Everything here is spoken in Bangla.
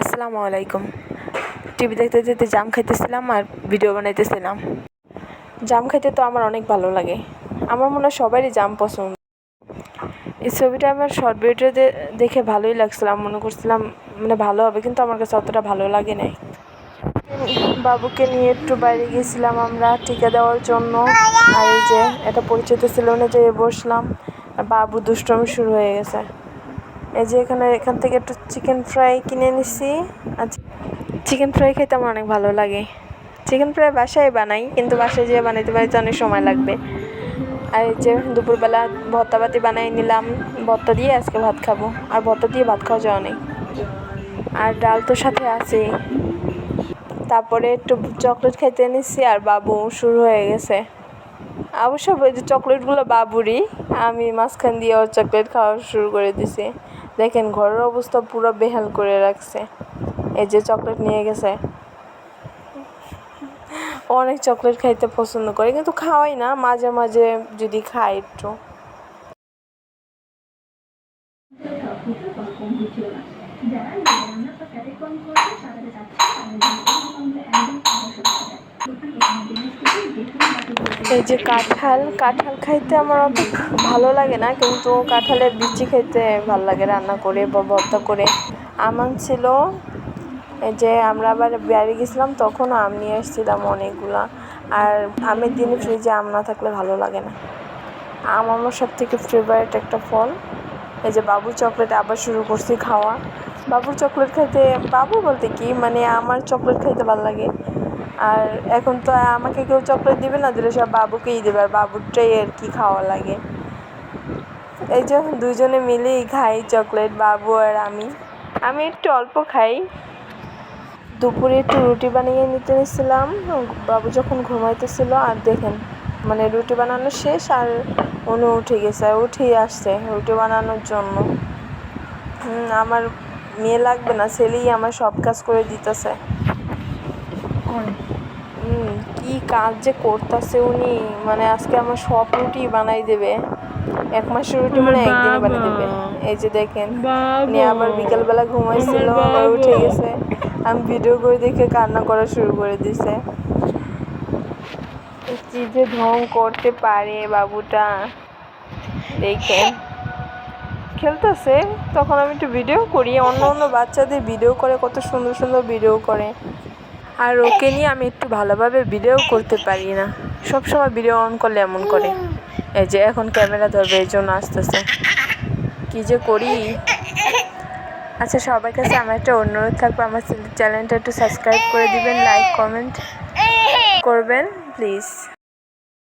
আসসালামু আলাইকুম। টিভি দেখতে দেখতে জাম খাইতেছিলাম আর ভিডিও বানাইতেছিলাম। জাম খাইতে তো আমার অনেক ভালো লাগে। আমার মনে হয় সবারই জাম পছন্দ। এই ছবিটা আমার শর্ট ভিডিওতে দেখে ভালোই লাগছিল। মনে করছিলাম মানে ভালো হবে, কিন্তু আমার কাছে অতটা ভালো লাগে নাই। বাবুকে নিয়ে একটু বাইরে গেছিলাম আমরা টিকা দেওয়ার জন্য। আর এই যে, এটা পরিচিত ছিল না যেয়ে বসলাম। বাবু দুষ্টমি শুরু হয়ে গেছে। এই যে এখানে এখান থেকে একটু চিকেন ফ্রাই কিনে নিছি। আর চিকেন ফ্রাই খেতে আমার অনেক ভালো লাগে। চিকেন ফ্রাই বাসায় বানাই, কিন্তু বাসায় যেয়ে বানাইতে বানাইতে অনেক সময় লাগবে। আর এই যে দুপুরবেলা ভর্তা বাতি বানাই নিলাম। ভর্তা দিয়ে আজকে ভাত খাব। আর ভর্তা দিয়ে ভাত খাওয়া যায় অনেক। আর ডাল তো সাথে আছেই তারপরে একটু চকলেট খাইতে নিচ্ছি আর বাবু শুরু হয়ে গেছে। অবশ্য ওই যে চকলেটগুলো বাবুরই। আমি মাঝখান দিয়ে ওর চকলেট খাওয়া শুরু করে দিছি। দেখেন, ঘরের অবস্থা পুরো বেহাল করে রাখছে। এই যে চকলেট নিয়ে গেছে। অনেক চকলেট খাইতে পছন্দ করে, কিন্তু খাওয়াই না, মাঝে মাঝে যদি খাই একটু। এই যে কাঁঠাল কাঁঠাল খাইতে আমার অত ভালো লাগে না, কিন্তু কাঁঠালের বিচি খাইতে ভালো লাগে রান্না করে বা ভর্তা করে। আম ছিল এই যে আমরা আবার বাড়ি গেছিলাম, তখন আম নিয়ে এসেছিলাম অনেকগুলা। আর আমের দিনে ফ্রিজে আম না থাকলে ভালো লাগে না। আম আমার সব থেকে ফেভারিট একটা ফল। এই যে বাবুর চকলেট আবার শুরু করছি খাওয়া। বাবুর চকলেট খাইতে, বাবু বলতে কি মানে আমার চকলেট খাইতে ভালো লাগে। আর এখন তো আমাকে কেউ চকলেট দিবে না, দিলে সব বাবুকেই দেবে, আর বাবুরটাই আর কি খাওয়া লাগে। এই যে দুজনে মিলেই খাই চকলেট বাবু আর আমি। আমি একটু অল্প খাই। দুপুরে একটু রুটি বানিয়ে নিতে নিয়েছিলাম বাবু যখন ঘুমাইতেছিল, আর দেখেন মানে রুটি বানানো শেষ, আর উনি উঠে গেছে, আর উঠেই আসছে রুটি বানানোর জন্য। আমার মেয়ে লাগবে না, ছেলেই আমার সব কাজ করে দিতেছে। কি কাজ যে করতেছে উনি মানে আজকে আমার সব রুটি বানাই দেবে। এক মাসের রুটি মানে একদিনে বানিয়ে দেবে। এই যে দেখেন উনি আবার বিকেলবেলা ঘুমাইছিল আবার উঠে গেছে। আমি ভিডিও করে দেখে কান্না করা শুরু করে দিছে। কি যে ঢং করতে পারে বাবুটা। দেখেন। খেলতেছে তখন আমি একটু ভিডিও করি। অন্য অন্য বাচ্চাদের ভিডিও করে কত সুন্দর সুন্দর ভিডিও করে। আর ওকে নিয়ে আমি একটু ভালোভাবে ভিডিও করতে পারি না। সব সময় ভিডিও অন করলে এমন করে। এই যে এখন ক্যামেরা ধরবে, এই জন্য আসতেছে। কী যে করি? আচ্ছা সবার কাছে আমার একটা অনুরোধ থাকবে, আমার চ্যানেলটা একটু সাবস্ক্রাইব করে দিবেন লাইক কমেন্ট করবেন প্লিজ